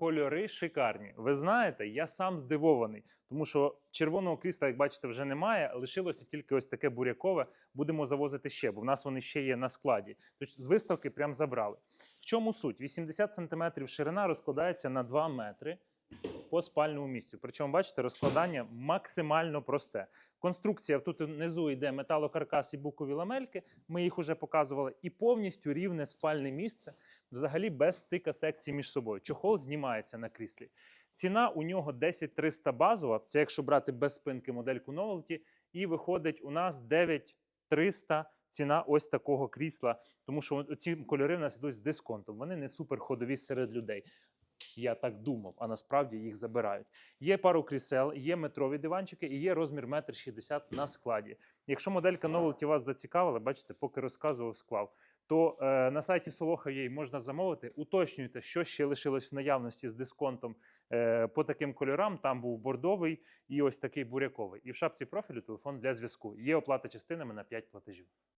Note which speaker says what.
Speaker 1: Кольори шикарні. Ви знаєте, я сам здивований, тому що червоного крісла, як бачите, вже немає. Лишилося тільки ось таке бурякове. Будемо завозити ще, бо в нас вони ще є на складі. Тож з виставки прям забрали. В чому суть? 80 см ширина розкладається на 2 метри по спальному місцю. Причому, бачите, розкладання максимально просте. Конструкція тут внизу йде металокаркас і букові ламельки. Ми їх уже показували, і повністю рівне спальне місце, взагалі без стика секцій між собою. Чохол знімається на кріслі. Ціна у нього 10300 базова. Це якщо брати без спинки модельку Novelty, і виходить у нас 9300 ціна ось такого крісла, тому що ці кольори в нас йдуть з дисконтом. Вони не супер ходові серед людей. Я так думав, а насправді їх забирають. Є пару крісел, є метрові диванчики і є розмір 1,60 м на складі. Якщо моделька Novelty вас зацікавила, бачите, поки розказував, склав, то е, на сайті Солоха її можна замовити. Уточнюйте, що ще лишилось в наявності з дисконтом е, по таким кольорам. Там був бордовий і ось такий буряковий. І в шапці профілю телефон для зв'язку. Є оплата частинами на 5 платежів.